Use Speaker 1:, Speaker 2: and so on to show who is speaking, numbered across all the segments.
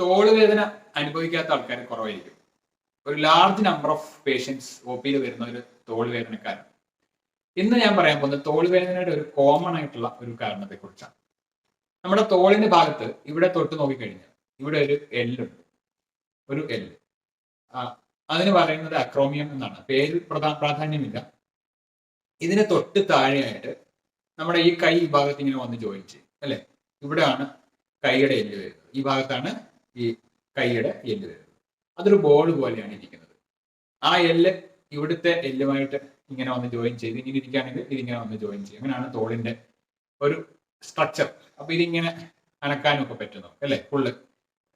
Speaker 1: തോൾ വേദന അനുഭവിക്കാത്ത ആൾക്കാർ കുറവായിരിക്കും. ഒരു large number of patients O പിയിൽ വരുന്ന ഒരു തോൾ വേദനക്കാരാണ് ഇന്ന് ഞാൻ പറയാൻ പോകുന്നത് തോൾ വേദനയുടെ ഒരു കോമൺ ആയിട്ടുള്ള ഒരു കാരണത്തെ കുറിച്ചാണ് നമ്മുടെ തോളിന്റെ ഭാഗത്ത് ഇവിടെ തൊട്ട് നോക്കിക്കഴിഞ്ഞാൽ ഇവിടെ ഒരു എല്ലുണ്ട് ഒരു എല്ല് അതിന് പറയുന്നത് അക്രോമിയം എന്നാണ്. പേര് പ്രധാ പ്രാധാന്യമില്ല. ഇതിന് തൊട്ട് താഴെയായിട്ട് നമ്മുടെ ഈ കൈ ഈ ഭാഗത്ത് ഇങ്ങനെ വന്ന് ജോയിൻ ചെയ്യും അല്ലെ? ഇവിടെയാണ് കൈയുടെ എല്ല് വരുന്നത്. ഈ ഭാഗത്താണ് ഈ കൈയുടെ എല്ല് വരുന്നത്. അതൊരു ബോൾ പോലെയാണ് ഇരിക്കുന്നത്. ആ എല്ല് ഇവിടുത്തെ എല്ലുമായിട്ട് ഇങ്ങനെ വന്ന് ജോയിൻ ചെയ്ത് ഇങ്ങനെ ഇരിക്കുകയാണെങ്കിൽ ഇതിങ്ങനെ വന്ന് ജോയിൻ ചെയ്യും. അങ്ങനെയാണ് തോളിന്റെ ഒരു സ്ട്രക്ചർ അപ്പൊ ഇതിങ്ങനെ അനക്കാനും ഒക്കെ പറ്റുന്നു അല്ലെ? ഫുള്ള്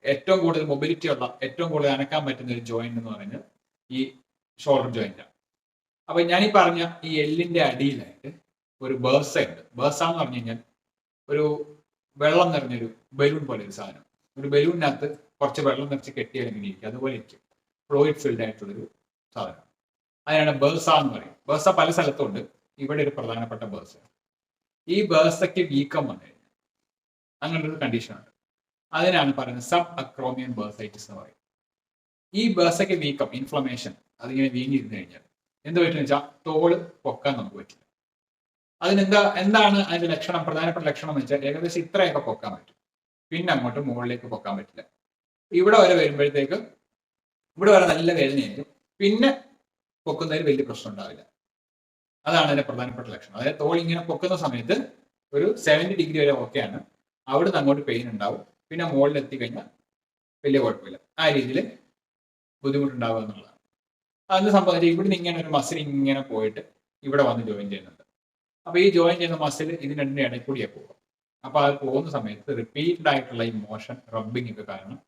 Speaker 1: ഏറ്റവും കൂടുതൽ മൊബിലിറ്റി ഉള്ള ഏറ്റവും കൂടുതൽ അനക്കാൻ പറ്റുന്ന ഒരു ജോയിന്റ് എന്ന് പറയുന്നത് ഈ ഷോൾഡർ ജോയിന്റ് ആണ്. അപ്പൊ ഞാൻ ഈ പറഞ്ഞ ഈ എല്ലിന്റെ അടിയിലായിട്ട് ഒരു ബേഴ്സ ഉണ്ട്. ബേഴ്സ എന്ന് പറഞ്ഞു കഴിഞ്ഞാൽ ഒരു വെള്ളം നിറഞ്ഞൊരു ബലൂൺ പോലെ ഒരു സാധനം. ഒരു ബലൂണിനകത്ത് കുറച്ച് വെള്ളം നിറച്ച് കെട്ടിയാൽ എങ്ങനെ ഇരിക്കും. അതുപോലെ ഇരിക്കും. ഫ്ലോയിഡ് ഫിൽഡ് ആയിട്ടുള്ളൊരു സാധനം. അതിനാണ് ബേഴ്സ എന്ന് പറയും ബേഴ്സ പല സ്ഥലത്തും ഉണ്ട് ഇവിടെ ഒരു പ്രധാനപ്പെട്ട ബേഴ്സ. ഈ ബേഴ്സയ്ക്ക് വീക്കം വന്നു കഴിഞ്ഞാൽ അങ്ങനെ ഒരു കണ്ടീഷനുണ്ട് അതിനാണ് പറയുന്നത് സബ് അക്രോമിയൻ ബേഴ്സൈറ്റിസ് എന്ന് പറയും ഈ ബേഴ്സയ്ക്ക് വീക്കം ഇൻഫ്ലമേഷൻ അതിങ്ങനെ വീങ്ങിയിരുന്നു കഴിഞ്ഞാൽ എന്ത് പറ്റുമെന്ന് വെച്ചാൽ തോൾ പൊക്കാൻ നമുക്ക് പറ്റില്ല. അതിനെന്താ എന്താണ് അതിന്റെ ലക്ഷണം പ്രധാനപ്പെട്ട ലക്ഷണം എന്ന് വെച്ചാൽ ഏകദേശം ഇത്രയൊക്കെ പൊക്കാൻ പറ്റും. പിന്നെ അങ്ങോട്ട് മുകളിലേക്ക് പൊക്കാൻ പറ്റില്ല. ഇവിടെ വരെ വരുമ്പോഴത്തേക്ക് ഇവിടെ വരെ നല്ല വേദനയായിരിക്കും. പിന്നെ പൊക്കുന്നതിൽ വലിയ പ്രശ്നം ഉണ്ടാവില്ല. അതാണ് അതിന്റെ പ്രധാനപ്പെട്ട ലക്ഷണം. അതായത് തോൾ ഇങ്ങനെ പൊക്കുന്ന സമയത്ത് ഒരു സെവന്റി ഡിഗ്രി വരെ ഓക്കെയാണ് അവിടുന്ന് അങ്ങോട്ട് പെയിൻ ഉണ്ടാവും. പിന്നെ മുകളിൽ എത്തിക്കഴിഞ്ഞാൽ വലിയ കുഴപ്പമില്ല. ആ രീതിയിൽ ബുദ്ധിമുട്ടുണ്ടാവുക എന്നുള്ളതാണ്. അതിന് സംബന്ധിച്ച് ഇവിടുന്ന് ഇങ്ങനെ ഒരു മസിൽ ഇങ്ങനെ പോയിട്ട് ഇവിടെ വന്ന് ജോയിൻ ചെയ്യുന്നുണ്ട്. അപ്പൊ ഈ ജോയിൻ ചെയ്യുന്ന മസിൽ ഇതിന് രണ്ടിന്റെ ഇടയിൽ കൂടിയാണ് പോകുക അപ്പൊ അത് പോകുന്ന സമയത്ത് റിപ്പീറ്റഡ് ആയിട്ടുള്ള ഈ മോഷൻ റബ്ബിംഗ് ഒക്കെ കാരണം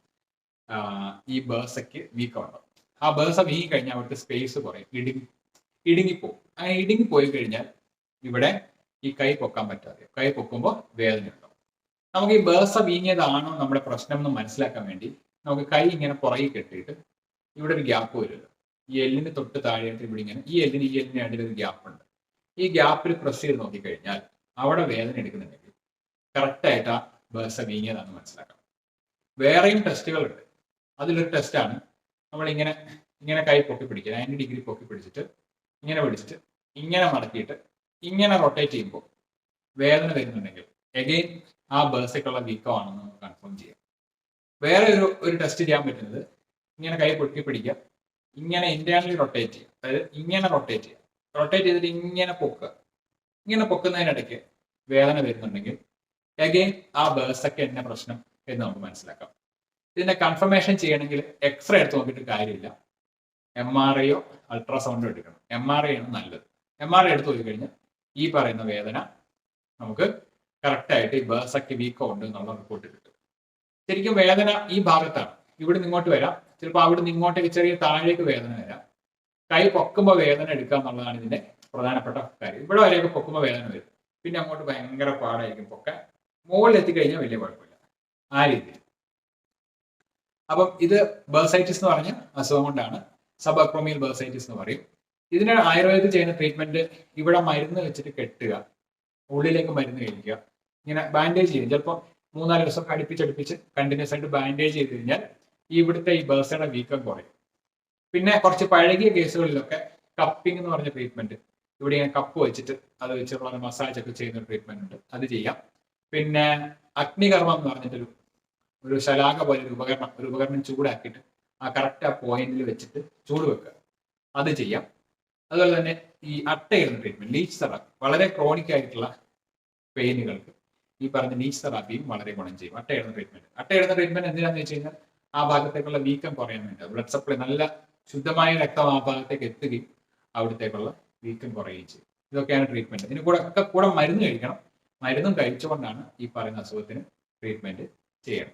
Speaker 1: ഈ ബേസയ്ക്ക് വീക്കം ഉണ്ടാവും ആ ബേഴ്സ വീങ്ങി കഴിഞ്ഞാൽ അവിടുത്തെ സ്പേസ് കുറയും. ഇടുങ്ങി ഇടുങ്ങിപ്പോകും അങ്ങനെ ഇടുങ്ങി പോയി കഴിഞ്ഞാൽ ഇവിടെ ഈ കൈ പൊക്കാൻ പറ്റാതെ കൈ പൊക്കുമ്പോൾ വേദന ഉണ്ടാവും. നമുക്ക് ഈ ബേഴ്സ വീങ്ങിയതാണോ നമ്മുടെ പ്രശ്നം എന്ന് മനസ്സിലാക്കാൻ വേണ്ടി നമുക്ക് കൈ ഇങ്ങനെ പുറകെ കെട്ടിയിട്ട് ഇവിടെ ഒരു ഗ്യാപ്പ് വരുമല്ലോ. ഈ എല്ലിന് തൊട്ട് താഴെയായിട്ട് ഇവിടെ ഇങ്ങനെ ഈ എല്ലിന് ഈ എല്ലിന് ഒരു ഗ്യാപ്പ് ഉണ്ട് ഈ ഗ്യാപ്പിൽ പ്രസ് ചെയ്ത് നോക്കിക്കഴിഞ്ഞാൽ അവിടെ വേദന കറക്റ്റായിട്ട് ആ ബേഴ്സ വീങ്ങിയതാണെന്ന് മനസ്സിലാക്കാം. വേറെയും ടെസ്റ്റുകളുണ്ട് അതിലൊരു ടെസ്റ്റാണ് നമ്മൾ ഇങ്ങനെ കൈ പൊക്കി പിടിക്കുക. നയന്റി ഡിഗ്രി പൊക്കി പിടിച്ചിട്ട് ഇങ്ങനെ പിടിച്ചിട്ട് ഇങ്ങനെ മടക്കിയിട്ട് ഇങ്ങനെ റൊട്ടേറ്റ് ചെയ്യുമ്പോൾ വേദന വരുന്നുണ്ടെങ്കിൽ എഗെയിൻ ആ ബേഴ്സയ്ക്കുള്ള വീക്കമാണെന്ന് നമുക്ക് കൺഫേം ചെയ്യാം. വേറെ ഒരു ഒരു ടെസ്റ്റ് ചെയ്യാൻ പറ്റുന്നത് ഇങ്ങനെ കൈ പൊക്കി പിടിക്കുക. ഇങ്ങനെ ഇന്റേണലി റൊട്ടേറ്റ് ചെയ്യുക. അതായത് ഇങ്ങനെ റൊട്ടേറ്റ് ചെയ്യുക. റൊട്ടേറ്റ് ചെയ്തിട്ട് ഇങ്ങനെ പൊക്കുക. ഇങ്ങനെ പൊക്കുന്നതിനിടയ്ക്ക് വേദന വരുന്നുണ്ടെങ്കിൽ എഗെയിൻ ആ ബേഴ്സൊക്കെ എന്നെ പ്രശ്നം എന്ന് നമുക്ക് മനസ്സിലാക്കാം. ഇതിന്റെ കൺഫർമേഷൻ ചെയ്യണമെങ്കിൽ എക്സ്റേ എടുത്ത് നോക്കിയിട്ട് കാര്യമില്ല. എം ആർ ഐയോ അൾട്രാസൗണ്ടോ എടുക്കണം. എം ആർ ഐ ആണ് നല്ലത്. എം ആർ ഐ എടുത്ത് നോക്കി കഴിഞ്ഞാൽ ഈ പറയുന്ന വേദന നമുക്ക് കറക്റ്റായിട്ട് ഈ ബേഴ്സൊക്കെ വീക്കോ ഉണ്ട് എന്നുള്ള റിപ്പോർട്ട് കിട്ടും. ശരിക്കും വേദന ഈ ഭാഗത്താണ്. ഇവിടെ ഇങ്ങോട്ട് വരാം. ചിലപ്പോൾ അവിടെ നിന്ന് ഇങ്ങോട്ടേക്ക് ചെറിയ താഴേക്ക് വേദന വരാം. കൈ പൊക്കുമ്പോൾ വേദന എടുക്കുക എന്നുള്ളതാണ് ഇതിന്റെ പ്രധാനപ്പെട്ട കാര്യം. ഇവിടെ വരെയൊക്കെ പൊക്കുമ്പോൾ വേദന വരും. പിന്നെ അങ്ങോട്ട് ഭയങ്കര പാടായിരിക്കും പൊക്കാൻ. മുകളിൽ എത്തിക്കഴിഞ്ഞാൽ വലിയ കുഴപ്പമില്ല. ആ രീതിയിൽ. അപ്പം ഇത് ബേഴ്സൈറ്റിസ് എന്ന് പറഞ്ഞ അസുഖം കൊണ്ടാണ് സബ് അക്രോമിയൽ ബേഴ്സൈറ്റിസ് എന്ന് പറയും. ഇതിന് ആയുർവേദത്തിൽ ചെയ്യുന്ന ട്രീറ്റ്മെന്റ് ഇവിടെ മരുന്ന് വെച്ചിട്ട് കെട്ടുക. ഉള്ളിലേക്ക് മരുന്ന് കഴിക്കുക. ഇങ്ങനെ ബാൻഡേജ് ചെയ്യും ചിലപ്പോൾ മൂന്നാൽ ദിവസം അടുപ്പിച്ചടുപ്പിച്ച് കണ്ടിന്യൂസ് ആയിട്ട് ബാൻഡേജ് ചെയ്ത് കഴിഞ്ഞാൽ ഇവിടുത്തെ ഈ ബേഴ്സയുടെ വീക്കം കുറയും. പിന്നെ കുറച്ച് പഴകിയ കേസുകളിലൊക്കെ കപ്പിംഗ് എന്ന് പറഞ്ഞ ട്രീറ്റ്മെന്റ് ഇവിടെ ഇങ്ങനെ കപ്പ് വെച്ചിട്ട് അത് വെച്ചിട്ടുള്ള മസാജ് ഒക്കെ ചെയ്യുന്ന ട്രീറ്റ്മെന്റ് ഉണ്ട്. അത് ചെയ്യാം. പിന്നെ അഗ്നികർമ്മം എന്ന് പറഞ്ഞിട്ടൊരു ഒരു ശലാക പോലെ ഒരു ഉപകരണം ഒരു ഉപകരണം ചൂടാക്കിയിട്ട് ആ കറക്റ്റ് ആ പോയിന്റിൽ വെച്ചിട്ട് ചൂട് വെക്കുക. അത് ചെയ്യാം. അതുപോലെ തന്നെ ഈ അട്ടയിടുന്ന ട്രീറ്റ്മെന്റ് ലീച്ച് തെറാപ്പി വളരെ ക്രോണിക് ആയിട്ടുള്ള പെയിനുകൾക്ക് ഈ പറഞ്ഞ ലീച്ച് തെറാപ്പിയും വളരെ ഗുണം ചെയ്യും. അട്ടയിടുന്ന ട്രീറ്റ്മെന്റ് അട്ടയിടുന്ന ട്രീറ്റ്മെന്റ് എന്തിനാന്ന് വെച്ച് കഴിഞ്ഞാൽ ആ ഭാഗത്തേക്കുള്ള വീക്കം കുറയാൻ വേണ്ടി. ബ്ലഡ് സപ്ലൈ നല്ല ശുദ്ധമായ രക്തം ആ ഭാഗത്തേക്ക് എത്തുകയും അവിടത്തേക്കുള്ള വീക്കം കുറയുകയും ചെയ്യും. ഇതൊക്കെയാണ് ട്രീറ്റ്മെന്റ് ഇതിന് കൂടെ ഒക്കെ കൂടെ മരുന്ന് കഴിക്കണം. മരുന്നും കഴിച്ചുകൊണ്ടാണ് ഈ പറയുന്ന അസുഖത്തിന് ട്രീറ്റ്മെന്റ് ചെയ്യേണ്ടത്.